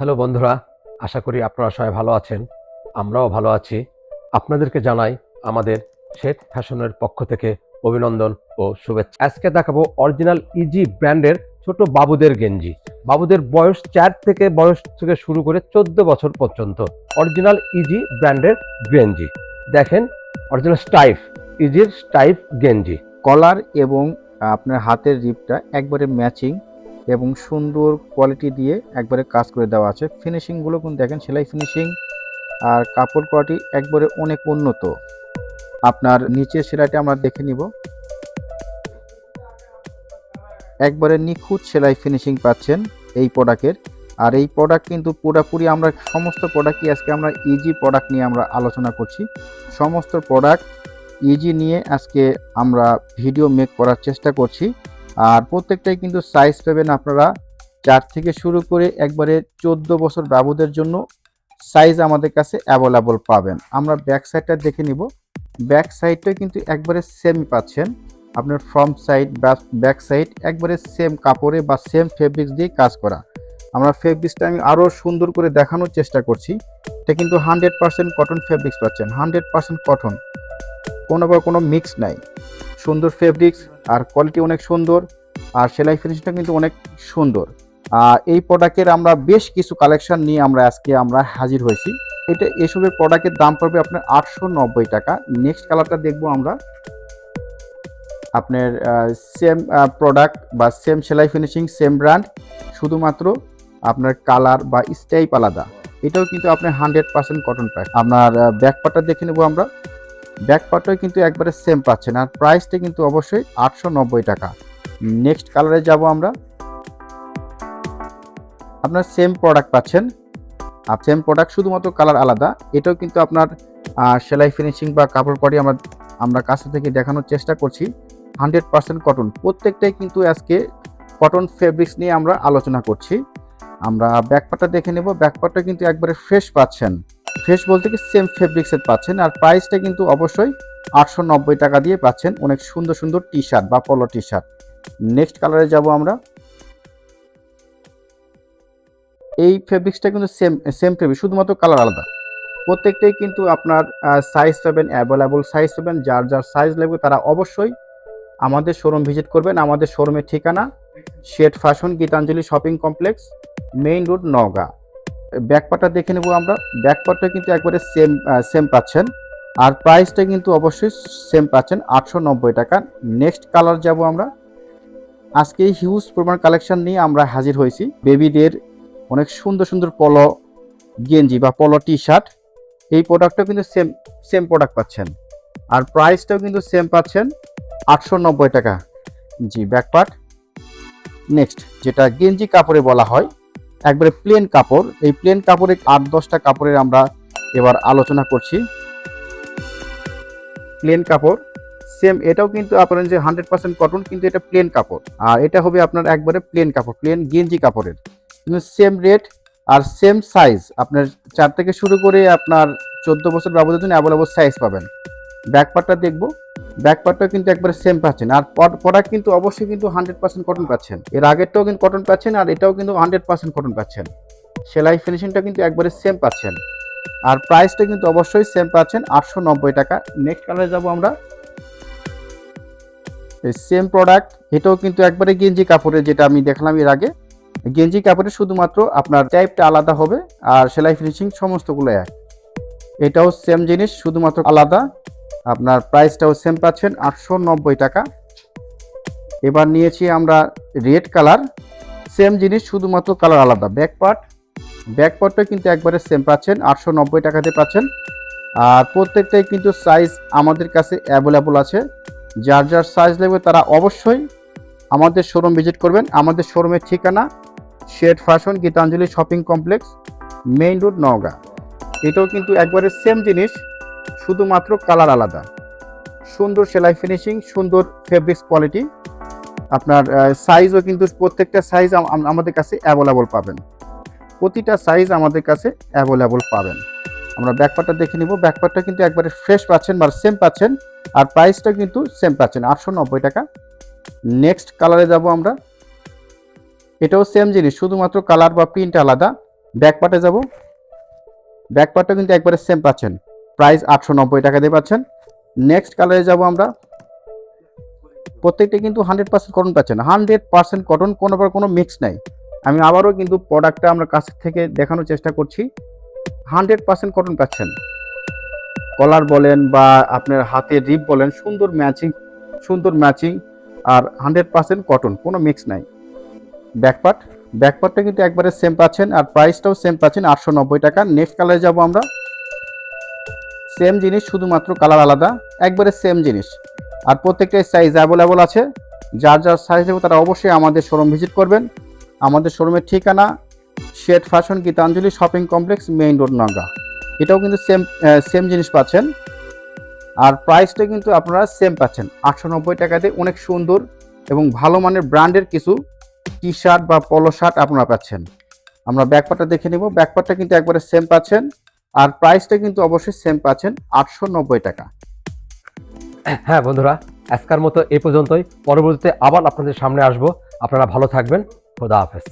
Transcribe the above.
Hello বন্ধুরা, আশা করি আপনারা সবাই ভালো আছেন। আমরাও ভালো আছি। আপনাদেরকে জানাই আমাদের শেঠ ফ্যাশনের পক্ষ থেকে অভিনন্দন ও শুভেচ্ছা। আজকে দেখাবো অরিজিনাল ইজি ব্র্যান্ডের ছোট বাবুদের গেঞ্জি। বাবুদের বয়স চার থেকে বয়স থেকে শুরু করে চোদ্দ বছর পর্যন্ত অরিজিনাল ইজি ব্র্যান্ডের গেঞ্জি। দেখেন, অরিজিনাল স্টাইফ ইজির স্টাইফ গেঞ্জি। কলার এবং আপনার হাতের রিপটা একবারে ম্যাচিং এবং সুন্দর কোয়ালিটি দিয়ে একবারে কাজ করে দেওয়া আছে। ফিনিশিংগুলো কিন্তু দেখেন, সেলাই ফিনিশিং আর কাপড় কোয়ালিটি একবারে অনেক উন্নত। আপনার নিচের সেলাইটা আমরা দেখে নিব। একবারে নিখুঁত সেলাই ফিনিশিং পাচ্ছেন এই প্রোডাক্টের আর এই প্রোডাক্ট কিন্তু পুরোপুরি আমরা সমস্ত প্রোডাক্টই আজকে আমরা ইজি প্রোডাক্ট নিয়ে আমরা আলোচনা করছি। সমস্ত প্রোডাক্ট ইজি নিয়ে আজকে আমরা ভিডিও মেক করার চেষ্টা করছি। আর প্রত্যেকটাই কিন্তু সাইজ পাবেন আপনারা। চার থেকে শুরু করে একবারে চোদ্দ বছর বাবুদের জন্য সাইজ আমাদের কাছে অ্যাভেলেবল পাবেন। আমরা ব্যাক সাইডটা দেখে নিব। ব্যাক সাইডটা কিন্তু একবারে সেম পাচ্ছেন। আপনার ফ্রন্ট সাইড ব্যাক সাইড একবারে সেম কাপড়ে বা সেম ফেব্রিক্স দিয়ে কাজ করা। আমরা ফেব্রিক্সটা আমি আরও সুন্দর করে দেখানোর চেষ্টা করছি। এটা কিন্তু হান্ড্রেড পার্সেন্ট কটন ফেব্রিক্স পাচ্ছেন। হান্ড্রেড পার্সেন্ট কটন কোনো বা কোনো মিক্স নাই। সুন্দর ফেব্রিক্স আর কোয়ালিটি অনেক সুন্দর, আর সেলাই ফিনিশিংটা কিন্তু অনেক সুন্দর। এই প্রোডাক্টের আমরা বেশ কিছু কালেকশন নিয়ে আমরা আজকে আমরা হাজির হয়েছি। এটা এসবের প্রোডাক্টের দাম পড়বে আপনার আটশো নব্বই টাকা। নেক্সট কালারটা দেখব আমরা। আপনার সেম প্রোডাক্ট বা সেম সেলাই ফিনিশিং সেম ব্র্যান্ড শুধুমাত্র আপনার কালার বা স্টাইপ আলাদা। এটাও কিন্তু আপনার হান্ড্রেড পার্সেন্ট কটন প্যাক আপনার ব্যাকপার্টটা দেখে নেব আমরা। ব্যাক পার্টটাও কিন্তু একবারে সেম পাচ্ছেন আর প্রাইসটা কিন্তু অবশ্যই আটশো নব্বই টাকা। নেক্সট কালারে যাব আমরা। আপনার সেম প্রোডাক্ট পাচ্ছেন। আর সেম প্রোডাক্ট শুধুমাত্র কালার আলাদা। এটাও কিন্তু আপনার সেলাই ফিনিশিং বা কাপড় পরি আমরা আমরা কাছে থেকে দেখানোর চেষ্টা করছি। হান্ড্রেড পার্সেন্ট কটন প্রত্যেকটাই কিন্তু আজকে কটন ফেব্রিক্স নিয়ে আমরা আলোচনা করছি। আমরা ব্যাকপার্টটা দেখে নেব। ব্যাকপার্টটা কিন্তু একবারে ফ্রেশ পাচ্ছেন। ফ্রেশ বলতে কি সেম ফেব্রিক্সের পাচ্ছেন। আর প্রাইসটা কিন্তু অবশ্যই আটশো নব্বই টাকা দিয়ে পাচ্ছেন অনেক সুন্দর সুন্দর টি শার্ট বা পলো টি শার্ট নেক্সট কালারে যাব আমরা। এই ফেব্রিক্সটা কিন্তু সেম সেম ফেব্রিক শুধুমাত্র কালার আলাদা। প্রত্যেকটাই কিন্তু আপনার সাইজ পাবেন অ্যাভেলেবল সাইজ পাবেন, যার যার সাইজ লাগবে তারা অবশ্যই আমাদের শোরুম ভিজিট করবেন। আমাদের শোরুমের ঠিকানা shade fashion Gitanjali shopping complex main road Naogaon. ব্যাকপার্টটা দেখে নেব আমরা। ব্যাকপার্টটা কিন্তু একবারে সেম সেম পাচ্ছেন। আর প্রাইসটা কিন্তু অবশ্যই সেম পাচ্ছেন, আটশো নব্বই টাকা। নেক্সট কালার যাব আমরা। আজকে হিউজ পরিমাণ কালেকশন নিয়ে আমরা হাজির হয়েছি। বেবিদের অনেক সুন্দর সুন্দর পলো গেঞ্জি বা পলো টি শার্ট এই প্রোডাক্টটাও কিন্তু সেম সেম প্রোডাক্ট পাচ্ছেন। আর প্রাইসটাও কিন্তু সেম পাচ্ছেন, আটশো নব্বই টাকা। জি, ব্যাকপার্ট। নেক্সট যেটা গেঞ্জি কাপড়ে বলা হয় একবারে প্লেন কাপড়। এই প্লেন কাপড়ের আট দশটা কাপড়ের আমরা এবার আলোচনা করছি। প্লেন কাপড় সেম এটাও কিন্তু আপনার যে হান্ড্রেড পার্সেন্ট কটন কিন্তু এটা প্লেন কাপড়। আর এটা হবে আপনার একবারে প্লেন কাপড় প্লেন গেঞ্জি কাপড়ের। কিন্তু সেম রেট আর সেম সাইজ আপনার চার থেকে শুরু করে আপনার চোদ্দ বছর বাবুদের জন্য অ্যাভেলেবল সাইজ পাবেন ব্যাকপার্টটা দেখব। ব্যাকপার্টটা কিন্তু একবারে সেম পাচ্ছেন। আর প্রোডাক্ট কিন্তু অবশ্যই কিন্তু হান্ড্রেড পার্সেন্ট কটন পাচ্ছেন। এর আগেরটাও কিন্তু কটন পাচ্ছেন, আর এটাও কিন্তু হান্ড্রেড পার্সেন্ট কটন পাচ্ছেন। সেলাই ফিনিশিংটা কিন্তু একবারে সেম পাচ্ছেন। আর প্রাইসটা কিন্তু অবশ্যই সেম পাচ্ছেন, আটশো নব্বই টাকা। নেক্সট কালারে যাব আমরা। সেম প্রোডাক্ট এটাও কিন্তু একবারে গেঞ্জি কাপড়ের যেটা আমি দেখলাম এর আগে। গেঞ্জি কাপড়ের শুধুমাত্র আপনার টাইপটা আলাদা হবে, আর সেলাই ফিনিশিং সমস্তগুলো এক। এটাও সেম জিনিস, শুধুমাত্র আলাদা। আপনার প্রাইসটাও সেম পাচ্ছেন, আটশো নব্বই টাকা। এবার নিয়েছি আমরা রেড কালার সেম জিনিস, শুধুমাত্র কালার আলাদা। ব্যাক পার্ট ব্যাক কিন্তু একবারে সেম পাচ্ছেন, আটশো নব্বই টাকাতে পাচ্ছেন। আর প্রত্যেকটাই কিন্তু সাইজ আমাদের কাছে অ্যাভেলেবল আছে। যার যার সাইজ লাগবে তারা অবশ্যই আমাদের শোরুম ভিজিট করবেন। আমাদের শোরুমের ঠিকানা shade fashion Gitanjali shopping complex main road Naogaon. এটাও কিন্তু একবারে সেম জিনিস। শুধুমাত্র কালার আলাদা। সুন্দর সেলাই ফিনিশিং সুন্দর ফেব্রিক্স কোয়ালিটি আপনার সাইজও কিন্তু প্রত্যেকটা সাইজ আমাদের কাছে অ্যাভেলেবল পাবেন। প্রতিটা সাইজ আমাদের কাছে অ্যাভেলেবল পাবেন। আমরা ব্যাকপার্টটা দেখে নিব। ব্যাকপার্টটা কিন্তু একবারে ফ্রেশ পাচ্ছেন বা সেম পাচ্ছেন। আর প্রাইসটা কিন্তু সেম পাচ্ছেন। আটশো নব্বই টাকা। নেক্সট কালারে যাব আমরা। এটাও সেম জিনিস, শুধুমাত্র কালার বা প্রিন্ট আলাদা। ব্যাক পার্টে যাব। ব্যাক পার্টটা কিন্তু একবারে সেম পাচ্ছেন। প্রাইস আটশো নব্বই টাকা দিয়ে পাচ্ছেন। নেক্সট কালারে যাব আমরা। প্রত্যেকটা কিন্তু হান্ড্রেড পার্সেন্ট কটন পাচ্ছেন। হান্ড্রেড পার্সেন্ট কটন কোনো প্রকার কোনো মিক্স নাই। আমি আবারও কিন্তু প্রোডাক্টটা আমরা কাছ থেকে দেখানোর চেষ্টা করছি। হান্ড্রেড পার্সেন্ট কটন পাচ্ছেন। কলার বলেন বা আপনার হাতের রিপ বলেন, সুন্দর ম্যাচিং সুন্দর ম্যাচিং আর হান্ড্রেড পার্সেন্ট কটন কোনো মিক্স নাই। ব্যাকপার্ট ব্যাকপার্টটা কিন্তু একবারে সেম পাচ্ছেন আর প্রাইসটাও সেম পাচ্ছেন আটশো নব্বই টাকা। নেক্সট কালারে যাব আমরা। সেম জিনিস, শুধুমাত্র কালার আলাদা, একবারে সেম জিনিস। আর প্রত্যেকটাই সাইজ অ্যাভেলেবল আছে। যার যার সাইজ হবে তারা অবশ্যই আমাদের শোরুম ভিজিট করবেন। আমাদের শোরুমের ঠিকানা shade fashion Gitanjali shopping complex main road Naogaon. এটাও কিন্তু সেম সেম জিনিস পাচ্ছেন। আর প্রাইসটা কিন্তু আপনারা সেম পাচ্ছেন। আটশো নব্বই টাকাতে অনেক সুন্দর এবং ভালো মানের ব্র্যান্ডের কিছু টি শার্ট বা পলো শার্ট আপনারা পাচ্ছেন। আমরা ব্যাকপার্টটা দেখে নিব। ব্যাকপার্টটা কিন্তু একবারে সেম পাচ্ছেন। আর প্রাইসটা কিন্তু অবশ্যই সেম পাচ্ছেন আটশো নব্বই টাকা। হ্যাঁ বন্ধুরা, আজকের মতো এ পর্যন্তই। পরবর্তীতে আবার আপনাদের সামনে আসব। আপনারা ভালো থাকবেন। খোদা হাফেজ।